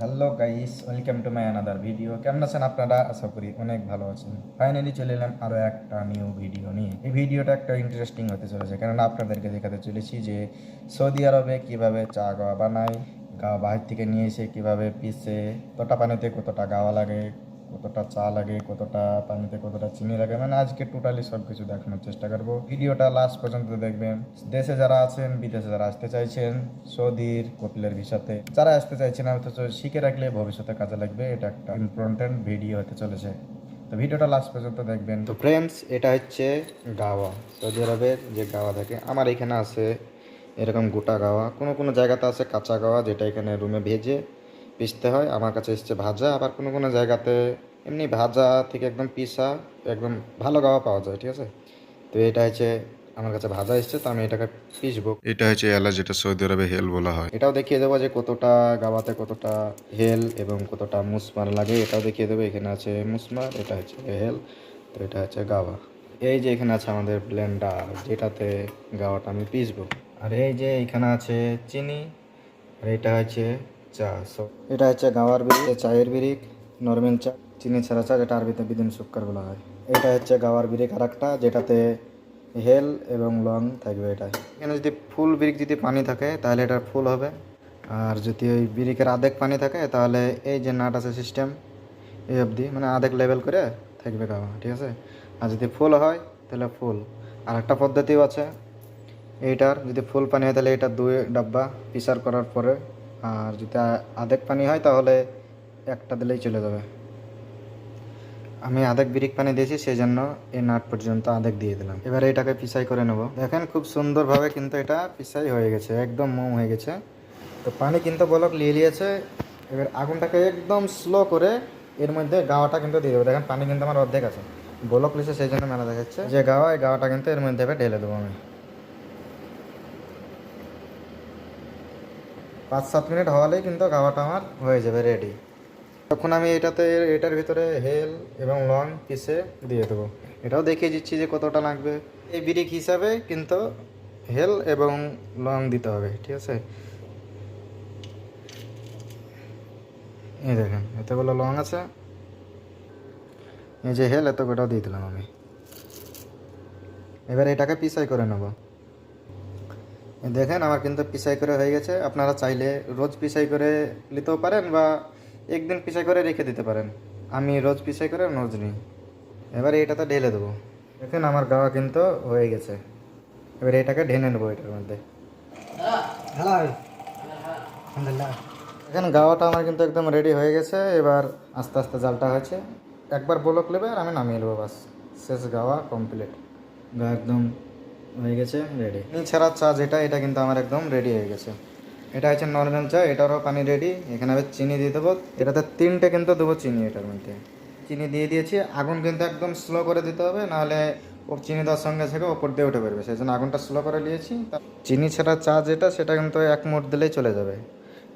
Hello guys, welcome to my another video কেমন আছেন আপনারা? আশা করি অনেক ভালো আছেন। ফাইনালি চলে এলাম আরও একটা নিউ ভিডিও নিয়ে। এই ভিডিওটা একটা ইন্টারেস্টিং হতে চলেছে, কেননা আপনাদেরকে দেখাতে চলেছি যে সৌদি আরবে কীভাবে চা গাওয়া বানায়, গাওয়া বাহির থেকে নিয়ে এসে কীভাবে পিসে কতটা পানিতে কতটা গাওয়া লাগে কতটা চা লাগে, কতটা পানিতে কতটা চিনি লাগে মানে আজকে টোটালি সব কিছু দেখানোর চেষ্টা করব। ভিডিওটা লাস্ট পর্যন্ত দেখবেন। দেশে যারা আছেন, বিদেশে যারা আসতে চাইছেন, সৌদির কপিলের ভিসাতে, যারা আসতে চাইছেন, অথচ শিখে রাখলে ভবিষ্যতে কাজে লাগবে, এটা একটা ইম্পর্টেন্ট ভিডিও হতে চলেছে। তো ভিডিওটা লাস্ট পর্যন্ত দেখবেন। তো ফ্রেন্ডস এটা হচ্ছে গাওয়া। সৌদি আরবের যে গাওয়া থাকে, আমার এখানে আছে এরকম গোটা গাওয়া। কোনো কোনো জায়গাতে আছে কাঁচা গাওয়া, যেটা এখানে রুমে ভেজে পিসতে হয় আমার কাছে এসছে ভাজা। আবার কোনো কোনো জায়গাতে এমনি ভাজা থেকে একদম পিসা একদম ভালো গাওয়া পাওয়া যায় ঠিক আছে? তো এটা হচ্ছে আমার কাছে ভাজা এসছে তো আমি এটাকে পিসবো এটা হচ্ছে এলা যেটা সৌদি আরবে হেল বলা হয়। এটাও দেখিয়ে দেবো যে কতটা গাওয়াতে কতটা হেল এবং কতটা মুসমার লাগে। এটাও দেখিয়ে দেবো এখানে আছে মুসমার এটা হচ্ছে হেল তো এটা হচ্ছে গাওয়া। এই যে এখানে আছে আমাদের ব্লেন্ডার যেটাতে গাওয়াটা আমি পিসবো আর এই যে এখানে আছে চিনি আর এটা হচ্ছে চা এটা হচ্ছে গাওয়ার বিরিক চায়ের বিরিক, নর্মাল চা, চিনি ছাড়া চা, যেটা আরবিতে বিদিন সুক্কার বলা হয়। এটা হচ্ছে গাওয়ার বিরিক আর যেটাতে হেল এবং লং থাকবে এটা। এখানে যদি ফুল বিরিক যদি পানি থাকে, তাহলে এটা ফুল হবে। আর যদি ওই বিরিকের আধেক পানি থাকে, তাহলে এই যে নাট আছে সিস্টেম এই অবধি মানে আধেক লেভেল করে থাকবে গাওয়া, ঠিক আছে? আর যদি ফুল হয়, তাহলে ফুল। আর একটা পদ্ধতিও আছে, এইটার, যদি ফুল পানি হয়, তাহলে এটা দুই ডাব্বা, পিসার করার পরে আর যদি আধেক পানি হয় তাহলে একটা দিলেই চলে যাবে। আমি আধেক বিরিক পানি দিয়েছি সেই জন্য এই নাট পর্যন্ত আধেক দিয়ে দিলাম। এবারে এটাকে পিসাই করে নেব। দেখেন খুব সুন্দরভাবে কিন্তু এটা পিসাই হয়ে গেছে, একদম মোম হয়ে গেছে। তো পানি কিন্তু বলক নিয়ে নিয়েছে এবার আগুনটাকে একদম স্লো করে এর মধ্যে গাওয়াটা কিন্তু দিয়ে দেবো। দেখেন পানি কিন্তু আমার অর্ধেক আছে। বলক লিছে সেই জন্য মেলা দেখাচ্ছে। যে গাওয়া এই গাওয়াটা কিন্তু এর মধ্যে ঢেলে দেবো আমি। পাঁচ সাত মিনিট হওয়ালেই কিন্তু গাওয়াটা আমার হয়ে যাবে রেডি তখন আমি এটাতে, এটার ভিতরে হেল এবং লং পিসে দিয়ে দেবো। এটাও দেখিয়ে দিচ্ছি যে কতটা লাগবে। এই বিরিক হিসাবে কিন্তু হেল এবং লং দিতে হবে, ঠিক আছে? এই দেখেন, এতগুলো লং আছে। এই যে হেল এত গোটাও দিয়ে দিলাম আমি। এবার এটাকে পিসাই করে নেব। দেখেন আমার কিন্তু পিসাই করে হয়ে গেছে। আপনারা চাইলে রোজ পিসাই করে নিতেও পারেন বা একদিন পিসাই করে রেখে দিতে পারেন। আমি রোজ পিসাই করে রোজ নিই। এবার এটাতে ঢেলে দেবো। দেখেন আমার গাওয়া কিন্তু হয়ে গেছে। এবার এটাকে ঢেলে নেব এটার মধ্যে। এখন গাওয়াটা আমার কিন্তু একদম রেডি হয়ে গেছে। এবার আস্তে আস্তে জালটা হয়েছে। একবার বলক নেবে আর আমি নামিয়ে নেব বাস। শেষ গাওয়া কমপ্লিট গা একদম হয়ে গেছে রেডি ছাড়া চা যেটা, এটা কিন্তু আমার একদম রেডি হয়ে গেছে। এটা হচ্ছে নর্মাল চা, এটারও পানি রেডি এখানে আবার চিনি দিয়ে দেবো। এটাতে তিনটে কিন্তু দেবো চিনি এটার মধ্যে। চিনি দিয়ে দিয়েছি। আগুন কিন্তু একদম স্লো করে দিতে হবে, নাহলে ও চিনি দেওয়ার সঙ্গে থেকে ওপর দিয়ে উঠে পড়বে। সেই জন্য আগুনটা স্লো করে নিয়েছি। চিনি ছাড়া চা যেটা, সেটা কিন্তু এক মুঠ দিলেই চলে যাবে।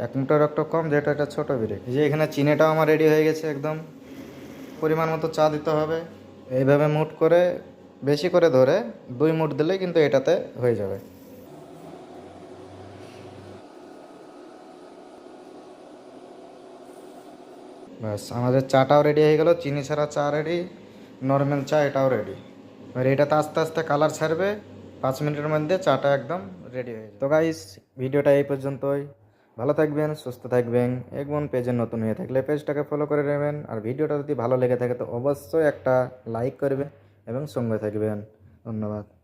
এক মুঠের একটু কম যেটা এটা ছোটো বিরেক যে এখানে চিনিটাও আমার রেডি হয়ে গেছে একদম। পরিমাণ মতো চা দিতে হবে। এইভাবে মুট করে বেশি করে ধরে দুই মুঠ দিলেই কিন্তু এটাতে হয়ে যাবে। ব্যাস, আমাদের চাটাও রেডি হয়ে গেল, চিনি ছাড়া চা রেডি নর্মাল চা এটাও রেডি এবার এটাতে আস্তে আস্তে কালার ছাড়বে, পাঁচ মিনিটের মধ্যে চাটা একদম রেডি হয়ে তো গাইস ভিডিওটা এই পর্যন্তই। ভালো থাকবেন, সুস্থ থাকবেন একমন পেজে নতুন হয়ে থাকলে পেজটাকে ফলো করে নেবেন। আর ভিডিওটা যদি ভালো লেগে থাকে তো অবশ্যই একটা লাইক করবেন। এবং সঙ্গে থাকবেন। ধন্যবাদ।